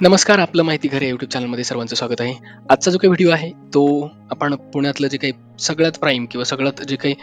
नमस्कार आपलं माहिती घर या यूट्यूब चॅनलमध्ये सर्वांचं स्वागत आहे. आजचा जो काही व्हिडिओ आहे तो आपण पुण्यातलं जे काही सगळ्यात प्राईम किंवा सगळ्यात जे काही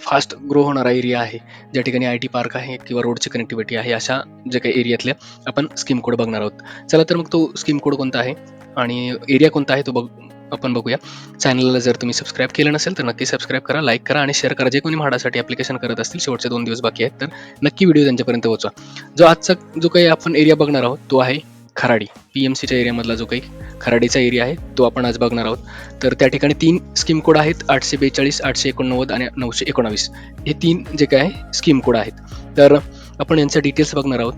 फास्ट ग्रो होणारा एरिया आहे ज्या ठिकाणी आय टी पार्क आहे किंवा रोडची कनेक्टिव्हिटी आहे अशा जे काही एरियातल्या आपण स्कीम कोड बघणार आहोत. चला तर मग तो स्कीम कोड कोणता आहे आणि एरिया कोणता आहे तो बघ आपण बघूया. चॅनलला जर तुम्ही सबस्क्राईब केलं नसेल तर नक्की सबस्क्राईब करा लाईक करा आणि शेअर करा. जे कोणी म्हाडासाठी ॲप्लिकेशन करत असतील शेवटचे दोन दिवस बाकी आहेत तर नक्की व्हिडिओ त्यांच्यापर्यंत पोहोचवा. जो आजचा जो काही आपण एरिया बघणार आहोत तो आहे खराडी पी एम सीच्या एरियामधला जो काही खराडीचा एरिया आहे तो आपण आज बघणार आहोत. तर त्या ठिकाणी तीन स्कीम कोड आहेत आठशे बेचाळीस आठशे एकोणनव्वद आणि नऊशे एकोणावीस. हे तीन जे काय आहे स्कीम कोड आहेत. तर आपण यांच्या डिटेल्स बघणार आहोत.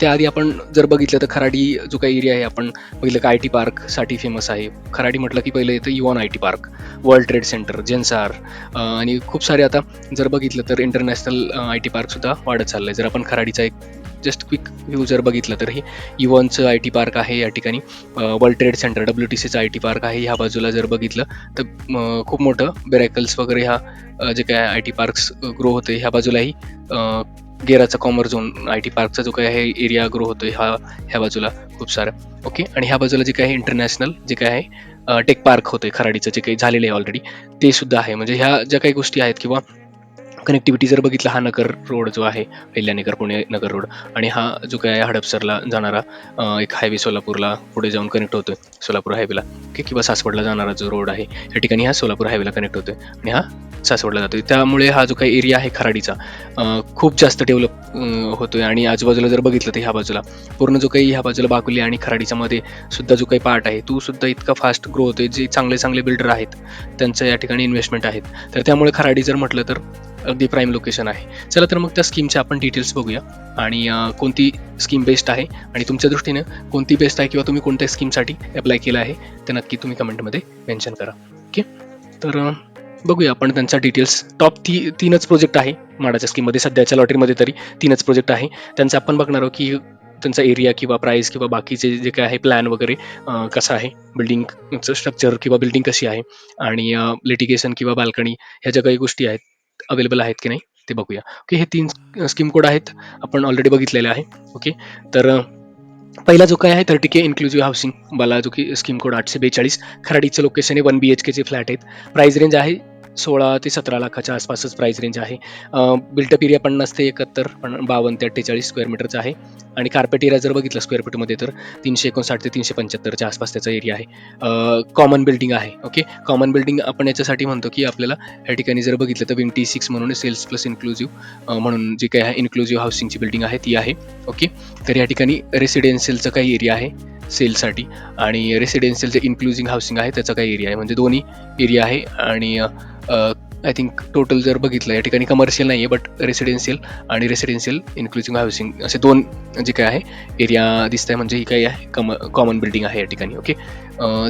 त्याआधी आपण जर बघितलं तर खराडी जो काही एरिया आहे आपण बघितलं का आय टी पार्कसाठी फेमस आहे. खराडी म्हटलं की पहिलं येतं युवन I T park world trade centre Zensar आणि खूप सारे आता जर बघितलं तर इंटरनॅशनल आय टी पार्कसुद्धा वाढत चाललं आहे जर आपण खराडीचा एक जस्ट क्विक व्ह्यू जर बघितलं तर हे युवॉनचं आय टी पार्क आहे या ठिकाणी. World trade centre W T सीचं आय टी पार्क आहे ह्या बाजूला जर बघितलं तर खूप मोठं बेरायकल्स वगैरे ह्या जे काय आय टी पार्क्स ग्रो होते ह्या बाजूलाही गेराचा कॉमर झोन आय टी पार्कचा जो काय आहे एरिया ग्रो होतो ह्या ह्या बाजूला खूप सारं. ओके आणि ह्या बाजूला जे काय आहे इंटरनॅशनल जे काय आहे टेक पार्क होतं खराडीचं जे काही झालेलं आहे ऑलरेडी ते सुद्धा आहे. म्हणजे ह्या ज्या काही गोष्टी आहेत किंवा कनेक्टिव्हिटी जर बघितलं हा नगर रोड जो आहे पहिल्यानेकर पुणे नगर रोड आणि हा जो काय आहे हडपसरला जाणारा एक हायवे सोलापूरला पुढे जाऊन कनेक्ट होतोय सोलापूर हायवेला ओके किंवा सासवडला जाणारा जो रोड आहे या ठिकाणी हा सोलापूर हायवेला कनेक्ट होतोय. आणि हा सासवडला जातो त्यामुळे हा जो काही एरिया आहे खराडीचा खूप जास्त डेव्हलप होतोय. आणि आजूबाजूला जर बघितलं तर ह्या बाजूला पूर्ण जो काही ह्या बाजूला बाकुली आणि खराडीच्या मध्ये सुद्धा जो काही पार्ट आहे तो सुद्धा इतका फास्ट ग्रो होतोय. जे चांगले चांगले बिल्डर आहेत त्यांचं या ठिकाणी इन्व्हेस्टमेंट आहेत. तर त्यामुळे खराडी जर म्हटलं तर अगदी प्राईम लोकेशन आहे. चला तर मग त्या स्कीमचे आपण डिटेल्स बघूया. आणि कोणती स्कीम बेस्ट आहे? आणि तुमच्या दृष्टीने कोणती बेस्ट आहे किंवा तुम्ही कोणत्या स्कीमसाठी अप्लाय केलं आहे? ते नक्की तुम्ही कमेंटमध्ये मेन्शन करा. ओके तर बघूया आपण त्यांचा डिटेल्स टॉप ती तीनच प्रोजेक्ट आहे माडाच्या स्कीममध्ये सध्याच्या लॉटरीमध्ये तरी तीनच प्रोजेक्ट आहे. त्यांचं आपण बघणार आहोत की त्यांचा एरिया किंवा प्राईस किंवा बाकीचे जे काय आहे प्लॅन वगैरे कसं आहे बिल्डिंगचं स्ट्रक्चर किंवा बिल्डिंग कशी आहे आणि लिटिगेशन किंवा बाल्कनी ह्या ज्या काही गोष्टी आहेत अवेलेबल आहेत की नाही ते बघूया. ओके हे तीन स्कीम कोड आहेत आपण ऑलरेडी बघितलेले आहे. ओके तर पहिला जो काय आहे थर्टी के इन्क्लुझिव्ह हाऊसिंग मला जो की स्कीम कोड आठशे बेचाळीस. खराडीचं लोकेशन आहे वन बी एच केचे फ्लॅट आहेत. प्राईस रेंज आहे सोळा ते सतरा लाखाच्या आसपासच प्राईस रेंज आहे. बिल्टअप एरिया पन्नास ते एकाहत्तर पण बावन्न ते अठ्ठेचाळीस स्क्वेअर मीटरचा आहे. आणि कार्पेट एरिया जर बघितलं स्क्वेअर फीटमध्ये तर तीनशे एकोणसाठ ते तीनशे पंच्याहत्तरच्या आसपास त्याचा एरिया आहे. कॉमन बिल्डिंग आहे ओके कॉमन बिल्डिंग आपण याच्यासाठी म्हणतो की आपल्याला या ठिकाणी जर बघितलं तर विंटी सिक्स म्हणून सेल्स प्लस इन्क्लुझिव्ह म्हणून जी काही आहे इन्क्लुझिव्ह हाऊसिंगची बिल्डिंग आहे ती आहे ओके तर या ठिकाणी रेसिडेन्शियलचा काही एरिया आहे. सेलसाठी. आणि रेसिडेन्शियल जे इन्क्लुझिंग हाऊसिंग आहे त्याचा काही एरिया आहे. म्हणजे दोन्ही एरिया आहे. आणि आय थिंक टोटल जर बघितलं या ठिकाणी कमर्शियल नाही आहे बट रेसिडेन्शियल आणि रेसिडेन्शियल इन्क्लुझिंग हाऊसिंग असे दोन जे काय आहे एरिया दिसत आहे म्हणजे ही काही आहे. कम कॉमन बिल्डिंग आहे या ठिकाणी ओके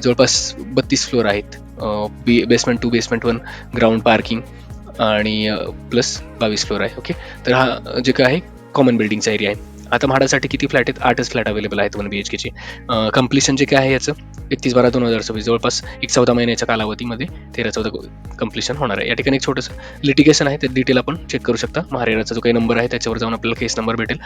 जवळपास बत्तीस फ्लोअर आहेत. B basement two basement one ground parking आणि प्लस बावीस फ्लोअर आहे ओके तर हा जे काय आहे कॉमन बिल्डिंगचा एरिया आहे. आता म्हाडासाठी किती फ्लॅट आहेत? आठच फ्लॅट अवेलेबल आहेत वन बी एच केचे कम्प्लिशन जे काय आहे याचं? एकतीस बारा दोन हजार सव्वीस जवळपास एक चौदा महिन्याच्या कालावधीमध्ये तेरा चौदा कम्प्लिशन होणार आहे. या ठिकाणी एक छोटंसं लिटिगेशन आहे ते डिटेल आपण चेक करू शकता. महारेराचा जो काही नंबर आहे त्याच्यावर जाऊन आपल्याला केस नंबर भेटेल.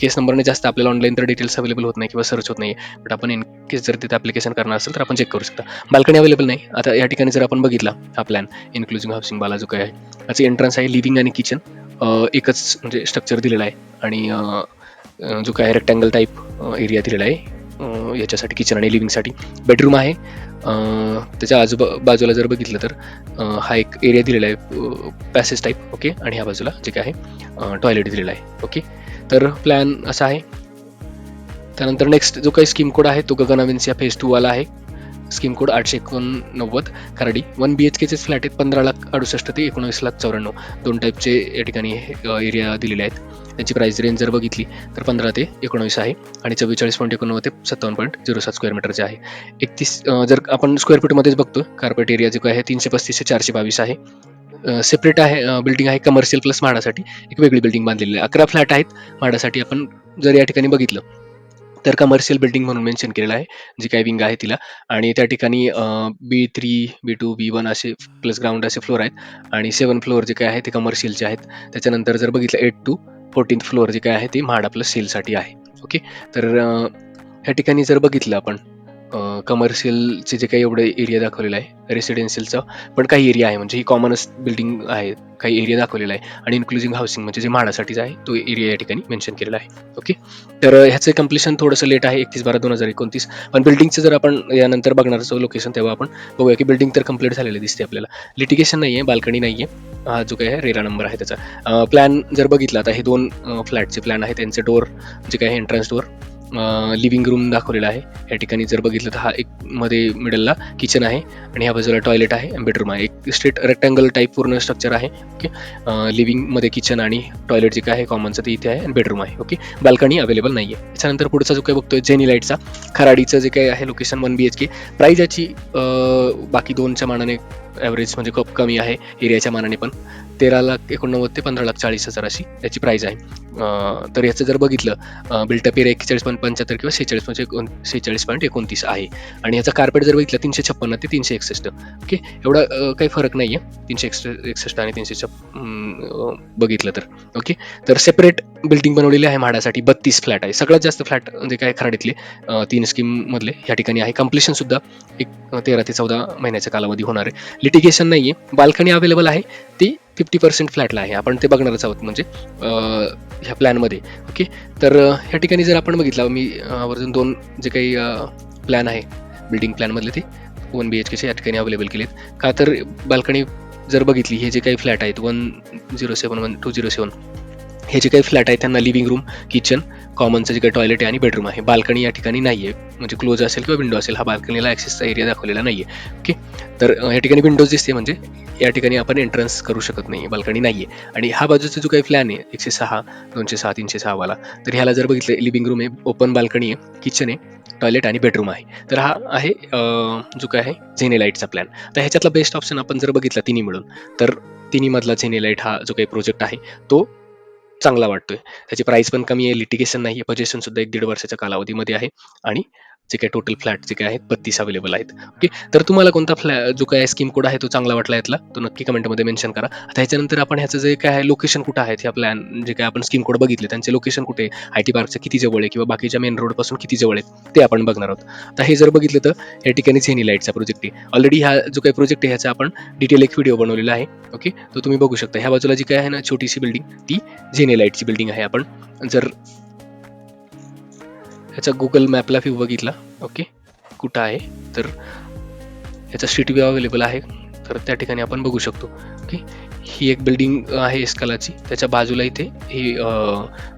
केस नंबरने जास्त आपल्याला ऑनलाईन तर डिटेल्स अवेलेबल होत नाही किंवा सर्च होत नाही बट आपण इन केस जर तिथे ॲप्लिकेशन करणार असेल तर आपण चेक करू शकता. बाल्कनी अवेलेबल नाही. आता या ठिकाणी जर आपण बघितला हा प्लॅन इन्क्लुझिंग हाऊसिंग बाला जो काय आहे याचं एंट्रन्स आहे लिव्हिंग आणि किचन एकच म्हणजे स्ट्रक्चर दिलेलं आहे. आणि जो काय रेक्टँगल टाईप एरिया दिलेला आहे याच्यासाठी किचन आणि लिव्हिंगसाठी बेडरूम आहे. त्याच्या आजूबा बाजूला जर बघितलं तर हा एक एरिया दिलेला आहे पॅसेज टाईप ओके आणि ह्या बाजूला जे काय आहे टॉयलेट दिलेला आहे ओके तर प्लॅन असा आहे. त्यानंतर नेक्स्ट जो काही स्कीम कोड आहे तो गगनाविन्स या फेज टू वाला आहे. स्कीम कोड आठशे एकोणनव्वद खराडी. वन बी एच केचेच फ्लॅट आहेत पंधरा लाख अडुसष्ट ते एकोणवीस लाख चौऱ्याण्णव. दोन टाईपचे या ठिकाणी एरिया दिलेले आहेत. त्याची प्राईस रेंज जर बघितली तर पंधरा ते एकोणवीस आहे आणि चव्वेचाळीस पॉईंट एकोणनव्वद ते सत्तावन्न पॉईंट झिरो सात स्क्वेअर मीटरचे आहे. एकतीस जर आपण स्क्वेअर फीटमध्येच बघतो कार्पेट एरिया जो काय आहे तीनशे पस्तीस ते चारशे बावीस आहे. सेपरेट आहे बिल्डिंग आहे कमर्शियल प्लस म्हाडासाठी. एक वेगळी बिल्डिंग बांधलेली आहे. अकरा फ्लॅट आहेत म्हाडासाठी आपण जर या ठिकाणी बघितलं तर कमर्शियल बिल्डिंग म्हणून मेन्शन केलेलं आहे जी काय विंग आहे तिला. आणि त्या ठिकाणी B three B two B one असे प्लस ग्राउंड असे फ्लोअर आहेत. आणि सेवन फ्लोअर जे काय आहे ते कमर्शियलचे आहेत. त्याच्यानंतर जर बघितलं एट टू फोर्टीन फ्लोअर जे काय आहे ते म्हाडा प्लस सेलसाठी आहे. ओके तर ह्या ठिकाणी जर बघितलं आपण कमर्शियलचे जे काही एवढे एरिया दाखवलेला आहे रेसिडेन्शियलचा पण काही एरिया आहे. म्हणजे ही कॉमनच बिल्डिंग आहे काही एरिया दाखवलेला आहे. आणि इन्क्लुझिंग हाऊसिंग म्हणजे जे म्हाडासाठीच आहे तो एरिया या ठिकाणी मेन्शन केलेला आहे. ओके तर ह्याचं कम्प्लिशन थोडंसं लेट आहे एकतीस बारा दोन हजार एकोणतीस. पण बिल्डिंगचं जर आपण यानंतर बघणार असो लोकेशन तेव्हा आपण बघूया की बिल्डिंग तर कंप्लीट झालेलं दिसते आपल्याला. लिटिगेशन नाही आहे बाल्कनी नाही आहे हा जो काही आहे रेरा नंबर आहे त्याचा. प्लॅन जर बघितला तर हे दोन फ्लॅटचे प्लॅन आहे त्यांचे डोअर जे काही एंट्रन्स डोअर लिव्हिंग रूम दाखवलेला आहे. या ठिकाणी जर बघितलं तर हा एक मध्ये मिडलला किचन आहे आणि ह्या बाजूला टॉयलेट आहे बेडरूम आहे. एक स्ट्रेट रेक्टँगल टाईप पूर्ण स्ट्रक्चर आहे. ओके लिव्हिंगमध्ये किचन आणि टॉयलेट जे काय आहे कॉमनचं ते इथे आहे आणि बेडरूम आहे. ओके बाल्कनी अवेलेबल नाही आहे त्याच्यानंतर पुढचा जो काही बघतोय जेनी लाईटचा खराडीचं जे काही आहे location one B H K price याची बाकी दोनच्या मानाने ॲव्हरेज म्हणजे खूप कमी आहे. एरियाच्या मानाने पण. तेरा लाख एकोणनव्वद ते पंधरा लाख चाळीस हजार अशी याची प्राईज आहे. तर याचं जर बघितलं बिल्टअप एरिया एक्केचाळीस पॉईंट पंच्याहत्तर किंवा सेहेचाळीस पॉईंट एकोण सेहेचाळीस पॉईंट एकोणतीस आहे. आणि याचा कार्पेट जर बघितलं तीनशे छप्पन्न ते तीनशे एकसष्ट. ओके एवढा काही फरक नाही आहे तीनशे एकसष्ट एकसष्ट आणि तीनशे छप बघितलं तर. ओके तर सेपरेट बिल्डिंग बनवलेली आहे म्हाडासाठी. बत्तीस फ्लॅट आहे. सगळ्यात जास्त फ्लॅट जे म्हणजे काय खराडीतले? तीन स्कीममधले ह्या या ठिकाणी आहे. कम्प्लिशन सुद्धा एक तेरा ते चौदा महिन्याचा कालावधी होणार आहे. लिटिगेशन नाही आहे बाल्कनी अवेलेबल आहे. ती फिफ्टी पर्सेंट फ्लॅटला आहे. आपण ते बघणारच आहोत म्हणजे ह्या प्लॅनमध्ये ओके? तर ह्या ठिकाणी जर आपण बघितलं मी आवर्जून दोन जे काही प्लॅन आहे बिल्डिंग प्लॅनमधले ते वन बी एच केचे या ठिकाणी अवेलेबल केलेत. का तर बाल्कनी जर बघितली हे जे काही फ्लॅट आहेत one zero seven one two zero seven हे जे काही फ्लॅट आहेत त्यांना लिव्हिंग रूम किचन कॉमनचं जे काही टॉयलेट आहे आणि बेडरूम आहे. बाल्कनी या ठिकाणी नाही आहे म्हणजे क्लोज असेल किंवा विंडो असेल हा बाल्कनीला ॲक्सेसचा एरिया दाखवलेला नाही आहे ओके तर या ठिकाणी विंडोज दिसते म्हणजे या ठिकाणी आपण एंट्रन्स करू शकत नाही. बाल्कनी नाही आहे आणि हा बाजूचा जो काही प्लॅन आहे एकशे सहा दोनशे सहा तीनशे सहावाला तर ह्याला जर बघितलं लिव्हिंग रूम आहे ओपन बाल्कनी आहे किचन आहे टॉयलेट आणि बेडरूम आहे. तर हा आहे जो काय आहे झेने लाईटचा प्लॅन तर ह्याच्यातला बेस्ट ऑप्शन आपण जर बघितला तिन्ही मिळून तर तिन्हीमधला झेनेलाईट लाइट हा जो काही प्रोजेक्ट आहे तो चांगला वाटतोय. त्याची प्राईस पण कमी आहे लिटिगेशन नाही आहे पजेशन सुद्धा एक दीड वर्षाच्या कालावधीमध्ये आहे. आणि जे काही टोटल फ्लॅट जे काही आहेत बत्तीस अवेलेबल आहेत. ओके तर तुम्हाला कोणता फ्लॅ जो काय स्कीम कोड आहे तो चांगला वाटला यातला? तो नक्की कमेंटमध्ये मेन्शन करा. आता ह्याच्यानंतर आपण ह्याचं जे काय आहे लोकेशन कुठं आहेत ह्या प्लॅन जे काय आपण स्कीम कोड बघितले त्यांचे लोकेशन कुठे आय टी पार्कचं किती जवळ आहे किंवा बाकीच्या मेन रोडपासून किती जवळ आहे ते आपण बघणार आहोत. आता हे जर बघितलं तर या ठिकाणी झेनी लाईटचा प्रोजेक्ट आहे. ऑलरेडी हा जो काही प्रोजेक्ट आहे ह्याचा आपण डिटेल एक व्हिडिओ बनवलेला आहे. ओके तो तुम्ही बघू शकता. ह्या बाजूला जी काय आहे ना छोटीशी बिल्डिंग ती झेनी लाईटची बिल्डिंग आहे. आपण जर याचा गुगल मॅपला व्ह्यू बघितला. ओके कुठं आहे? तर याचा स्ट्रीट व्ह्यू अवेलेबल आहे. तर त्या ठिकाणी आपण बघू शकतो. ओके ही एक बिल्डिंग आहे एस्कालाची. त्याच्या बाजूला इथे ही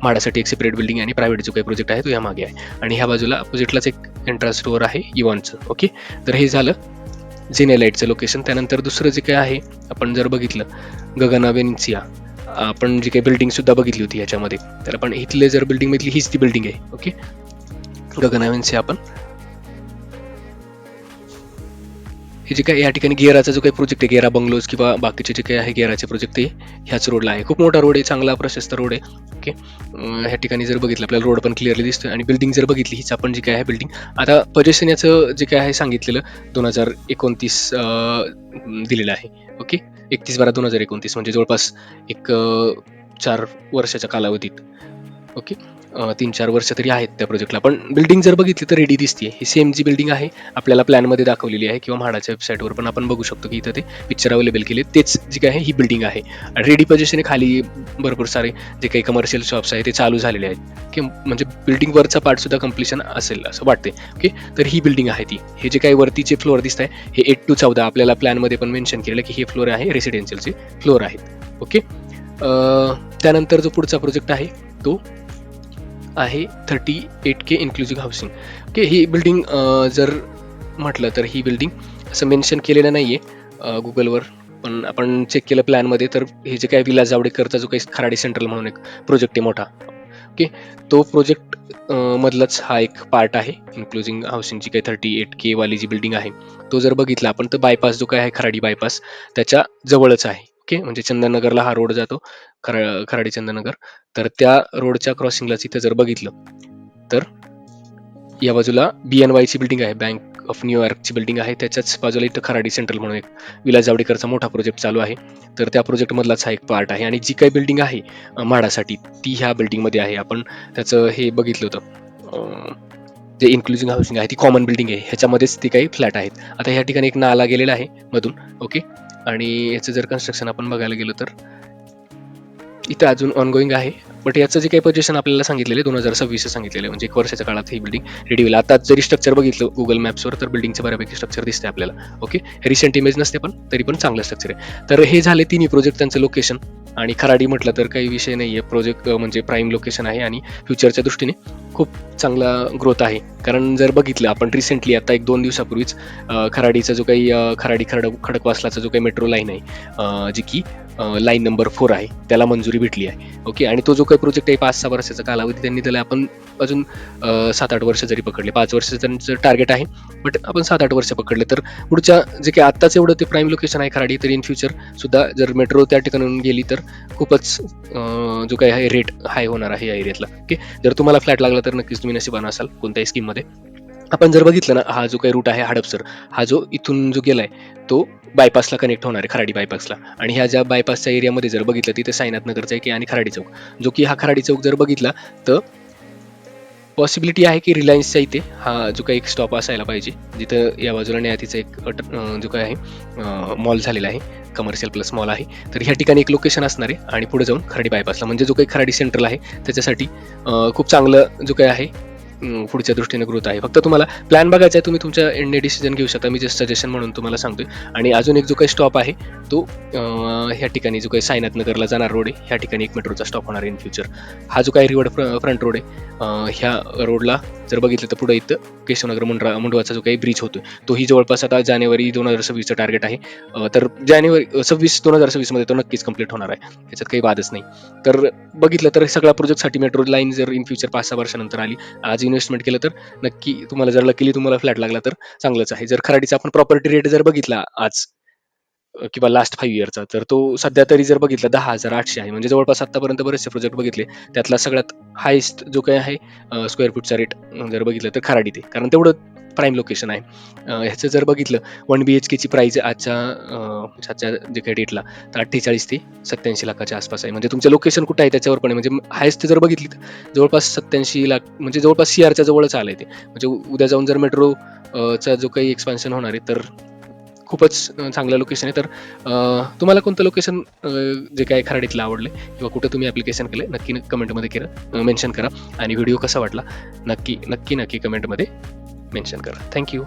माडासाठी एक सेपरेट बिल्डिंग आणि प्रायव्हेट जो काही प्रोजेक्ट आहे तो या मागे आहे. आणि ह्या बाजूला अपोजिटलाच एक एंट्रन्स स्टोअर आहे e इवॉनचं ओके तर हे झालं जेनेलाईटचं लोकेशन त्यानंतर दुसरं जे काय आहे आपण जर बघितलं गगनावेनसिया आपण जी काही बिल्डिंग सुद्धा बघितली होती याच्यामध्ये. तर आपण इथले जर बिल्डिंग बघितली हीच ती बिल्डिंग आहे. ओके गगना वेनिसिया आपण. हे जे काही या ठिकाणी गेराचा जो काही प्रोजेक्ट आहे गेरा बंगलोज किंवा बाकीचे जे काही आहे गेराचे प्रोजेक्ट ते ह्याच रोडला आहे. खूप मोठा रोड आहे चांगला प्रशस्त रोड आहे. ओके ह्या ठिकाणी जर बघितलं आपल्याला रोड पण क्लिअरली दिसतोय. आणि बिल्डिंग जर बघितली हीच आपण जी काय आहे बिल्डिंग आता पजेशन याचं जे काय आहे सांगितलेलं दोन हजार एकोणतीस दिलेलं आहे. ओके एकतीस बारा दोन हजार एकोणतीस म्हणजे जवळपास एक चार वर्षाच्या कालावधीत. ओके तीन चार वर्ष तरी आहेत त्या प्रोजेक्टला पण बिल्डिंग जर बघितली तर रेडी दिसते ही सेम जी बिल्डिंग आहे आपल्याला प्लॅनमध्ये दाखवलेली आहे किंवा म्हाडाच्या वेबसाईटवर पण आपण बघू शकतो की इथं ते पिक्चर अवेलेबल केले तेच जी काय आहे ही बिल्डिंग आहे. रेडी पोझिशन खाली भरपूर सारे जे काही कमर्शियल शॉप्स आहे ते चालू झालेले आहेत. की म्हणजे बिल्डिंगवरचा पार्ट सुद्धा कम्प्लिशन असेल असं वाटते ओके तर ही बिल्डिंग आहे ती. हे जे काही वरतीचे फ्लोअर दिसत आहे हे एट टू चौदा आपल्याला प्लॅनमध्ये पण मेन्शन केलेलं की हे फ्लोअर आहे रेसिडेन्शियलचे फ्लोअर आहेत. ओके त्यानंतर जो पुढचा प्रोजेक्ट आहे तो आहे thirty eight K inclusive housing okay ही बिल्डिंग जर म्हटलं तर ही बिल्डिंग असं मेन्शन केलेलं नाही आहे गुगलवर पण आपण चेक केलं प्लॅनमध्ये तर हे जे काही विलास जावडेकरचा जो काही खराडी सेंट्रल म्हणून एक प्रोजेक्ट आहे मोठा. ओके तो प्रोजेक्ट मधलाच हा एक पार्ट आहे इन्क्लुझिंग हाऊसिंगची काही थर्टी एट के वाली जी बिल्डिंग आहे. तो जर बघितला आपण तर बायपास जो काय आहे खराडी बायपास त्याच्या जवळच आहे. ओके. म्हणजे चंदननगरला हा रोड जातो खरा खराडी चंदननगर. तर त्या रोडच्या क्रॉसिंगलाच इथं जर बघितलं तर या बाजूला बी एन वायची बिल्डिंग आहे. बँक ऑफ न्यूयॉर्कची बिल्डिंग आहे. त्याच्याच बाजूला इथं खराडी सेंट्रल म्हणून एक विलास जावडेकरचा मोठा प्रोजेक्ट चालू आहे. तर त्या प्रोजेक्टमधलाच हा एक पार्ट आहे. आणि जी काही बिल्डिंग आहे म्हाडासाठी ती ह्या बिल्डिंगमध्ये आहे. आपण त्याचं हे बघितलं होतं. जे इन्क्लुझिव्ह हाऊसिंग आहे ती कॉमन बिल्डिंग आहे. ह्याच्यामध्येच ती काही फ्लॅट आहेत. आता ह्या ठिकाणी एक नाला गेलेला आहे मधून. ओके? आणि याचं जर कन्स्ट्रक्शन आपण बघायला गेलो तर इथं अजून ऑनगोईंग आहे. बट याचं जे काही पोझिशन आपल्याला सांगितलेलं आहे दोन हजार सव्वीस सांगितलेलं आहे म्हणजे एक वर्षाच्या काळात ही बिल्डिंग रेडी होईल. आता जरी स्ट्रक्चर बघितलं गुगल मॅप्सवर तर बिल्डिंगचं बऱ्यापैकी स्ट्रक्चर दिसते आपल्याला. ओके रिसेंट इमेज नसते पण तरी पण चांगलं स्ट्रक्चर आहे. तर हे झाले तिन्ही प्रोजेक्ट त्यांचं लोकेशन आणि खराडी म्हटलं तर काही विषय नाही आहे प्रोजेक्ट म्हणजे प्राईम लोकेशन आहे आणि फ्युचरच्या दृष्टीने खूप चांगला ग्रोथ आहे. कारण जर बघितलं आपण रिसेंटली आता एक दोन दिवसापूर्वीच खराडीचा जो काही खराडी खरड खडकवासलाचा जो काही मेट्रो लाईन आहे जी की लाईन नंबर फोर आहे त्याला मंजुरी भेटली आहे. ओके आणि तो जो काही प्रोजेक्ट आहे पाच सहा वर्षाचा कालावधी त्यांनी त्याला आपण अजून सात आठ वर्ष जरी पकडले पाच वर्ष त्यांचं टार्गेट आहे. बट आपण सात आठ वर्ष पकडले तर पुढच्या जे काही आत्ताच एवढं ते प्राईम लोकेशन आहे खराडी तर इन फ्युचर सुद्धा जर मेट्रो त्या ठिकाणून गेली तर खूपच जो काही आहे रेट हाय होणार आहे या एरियातला ओके जर तुम्हाला फ्लॅट लागला तर नक्कीच तुम्ही नशिबान असाल कोणत्याही स्कीममध्ये आपण जर बघितलं ना हा जो काही रूट आहे हडपसर हा जो इथून जो गेलाय तो बायपासला कनेक्ट होणार आहे खराडी बायपासला आणि ह्या ज्या बायपासच्या एरियामध्ये जर बघितलं तिथे साईनाथ नगरचा आहे की आणि खराडी चौक. जो की हा खराडी चौक जर बघितला तर पॉसिबिलिटी आहे की रिलायन्सच्या इथे हा जो काही एक स्टॉप असायला पाहिजे. जिथं या बाजूला न्यायातीचा एक अट- जो काय आहे मॉल झालेला आहे कमर्शियल प्लस मॉल आहे. तर ह्या ठिकाणी एक लोकेशन असणार आहे आणि पुढे जाऊन खराडी बायपासला म्हणजे जो काही खराडी सेंट्रल आहे त्याच्यासाठी खूप चांगलं जो काही आहे पुढच्या दृष्टीने ग्रोथ आहे. फक्त तुम्हाला प्लॅन बघायचा आहे तुम्ही तुमच्या एंडने डिसिजन घेऊ शकता. मी जस्ट सजेशन म्हणून तुम्हाला सांगतोय. आणि अजून एक जो काही स्टॉप आहे तो ह्या ठिकाणी जो काही साईनाथ नगरला जाणार रोड आहे ह्या ठिकाणी एक मेट्रोचा स्टॉप होणार इन फ्युचर हा जो काही रिवर्ड फ्रंट रोड आहे ह्या रोडला जर बघितलं तर पुढे इथं केशवनगर मुंड्रा मुंडवाचा जो काही ब्रिज होतो तोही जवळपास आता जानेवारी दोन हजार सव्वीसचं टार्गेट आहे. तर जानेवारी सव्वीस दोन हजार सव्वीसमध्ये तो नक्कीच कंप्लीट होणार आहे. त्याच्यात काही वादच नाही. तर बघितलं तर सगळ्या प्रोजेक्टसाठी मेट्रो लाईन जर इन फ्युचर पाच सहा वर्षानंतर आली आज इन्व्हेस्टमेंट केलं तर नक्की तुम्हाला जर लकीली तुम्हाला फ्लॅट लागला तर चांगलंच आहे. जर खराडीचा आपण प्रॉपर्टी रेट जर बघितला आज किंवा लास्ट फाईव्ह इयरचा तर तो सध्या तरी जर बघितला दहा हजार आठशे आहे. म्हणजे जवळपास आतापर्यंत बरेचसे प्रोजेक्ट बघितले त्यातला सगळ्यात हायेस्ट जो काही आहे स्क्वेअर फूटचा रेट जर बघितलं तर खराडी ते. कारण तेवढं प्राईम लोकेशन आहे. ह्याचं जर बघितलं वन बी एच केची प्राईज आजच्या आजच्या जे काही डेटला तर अठ्ठेचाळीस ते सत्याऐंशी लाखाच्या आसपास आहे. म्हणजे तुमचं लोकेशन कुठं आहे त्याच्यावर पण आहे. म्हणजे हायेस्ट जर बघितली तर जवळपास सत्याऐंशी लाख म्हणजे जवळपास सी आरच्या जवळच आलं आहे ते. म्हणजे उद्या जाऊन जर मेट्रो चा जो काही एक्सपान्शन होणार आहे तर खूपच चांगलं लोकेशन आहे. तर तुम्हाला कोणतं लोकेशन जे काय खराडीतलं आवडलं किंवा कुठं तुम्ही ॲप्लिकेशन केलं नक्की कमेंटमध्ये केलं मेन्शन करा आणि व्हिडिओ कसा वाटला? नक्की नक्की नक्की कमेंटमध्ये मेन्शन करा. थँक्यू